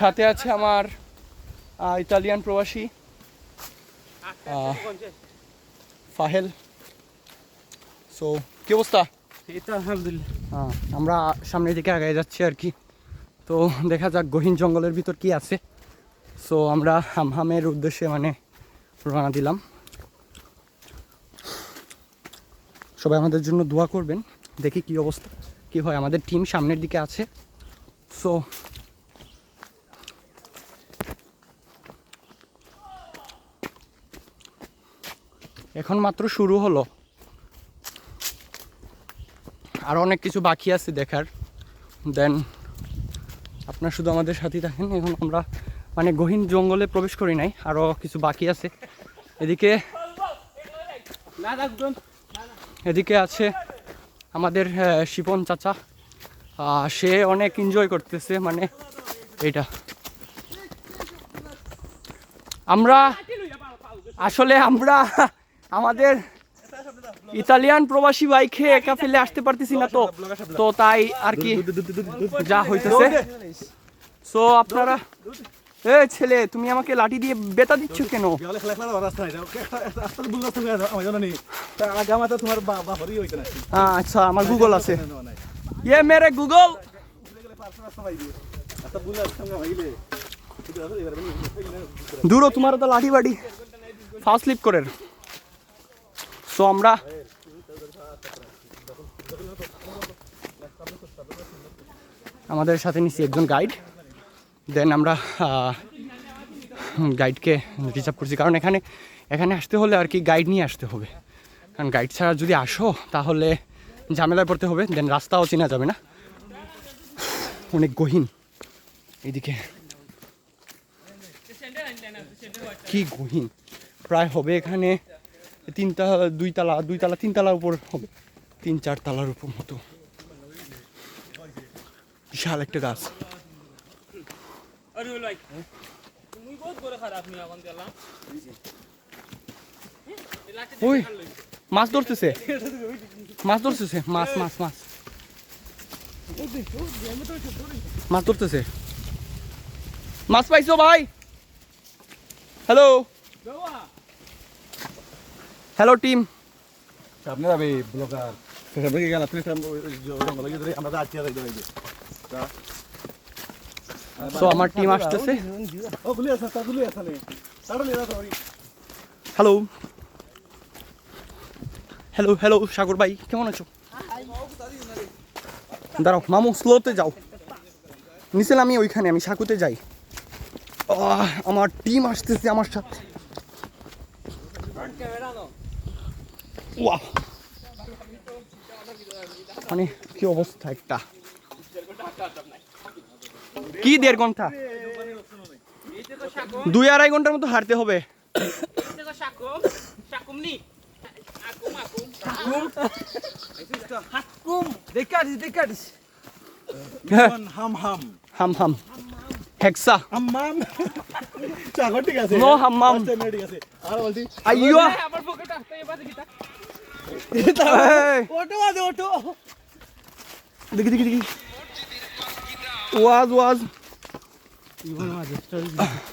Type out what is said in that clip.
সাথে আছে আমার ইতালিয়ান প্রবাসী ফাহেল। সো কি অবস্থা? আলহামদুলিল্লাহ। আহ, আমরা সামনের দিকে আগে যাচ্ছি আর কি। তো দেখা যাক গহীন জঙ্গলের ভিতর কি আছে। সো আমরা হামহামের উদ্দেশ্যে মানে রওনা দিলাম। সবাই আমাদের জন্য দোয়া করবেন। দেখি কি অবস্থা কি হয়। আমাদের টিম সামনের দিকে আছে। সো এখন মাত্র শুরু হলো। আরও অনেক কিছু বাকি আছে দেখার। দেন আপনার শুধু আমাদের সাথেই থাকেন। এখন আমরা মানে গহীন জঙ্গলে প্রবেশ করি নাই আরও কিছু বাকি আছে। এদিকে এদিকে আছে আমাদের শিপন চাচা। সে অনেক এনজয় করতেছে মানে এইটা। আমরা, আসলে আমরা আমাদের ইতালিয়ান প্রবাসী বাইকে একা ফেলে আসতে পারতেছি না তো। তো তাই আর কি যা হইতেছে। সো আপনারা এ ছেলে, তুমি আমাকে লাঠি দিয়ে বেতা দিচ্ছ কেন? আচ্ছা আমার গুগল আছে। ইয়ে মেরে গুগল দূরও তোমার তো লাঠি বাড়ি। ফার্স্ট স্লিপ করে সো আমরা আমাদের সাথে নিচ্ছি একজন গাইড দেন আমরা গাইডকে রিজার্ভ করছি। কারণ এখানে এখানে আসতে হলে আর কি গাইড নিয়ে আসতে হবে। কারণ গাইড ছাড়া যদি আসো, তাহলে ঝামেলায় পড়তে হবে। দেন রাস্তাও চেনা যাবে না। অনেক গহীন। এদিকে কি গহীন? প্রায় হবে এখানে তিনতলা দুইতলা দুইতলা তিনতলার উপর হবে। তিন চার তলার উপর মতো। বিশাল একটা গাছ। ওই মাছ ধরতেছে। মাছ ধরতেছে মাছ মাছ মাছ। মাছ ধরতেছে। মাছ পাইছো ভাই? হ্যালো হ্যালো টিম আপনি যাবে ব্লগার। সেখানে গেল আপনি জঙ্গল গিয়ে আমরা আটকে যাই যাই। সো আমার টিম আসতেছে। ও গুলি আছে তা গুলি আছে নে তাড়া লিয়া হ্যালো হ্যালো হ্যালো সাগর ভাই কেমন আছো? দাঁড়াও মামু স্লোতে যাও। নিচে আমি ওইখানে আমি সাকুতে যাই। আমার টিম আসতেছে আমার সাথে। ওয়াহ মানে কি অবস্থা একটা? কি দেড় ঘণ্টা? দুই আড়াই ঘণ্টার মতো হারতে হবে। দেখাড়ি হাম হাম। হাম হাম। হেক্সা হাম্মাম চাগর ঠিক আছে No হাম্মাম। First time ঠিক আছে আর বলছি আইয়ো আমার পকেট আসতে এবার দিতা এই, অটো আছে অটো দেখি দেখি দেখি ওয়াজ ওয়াজ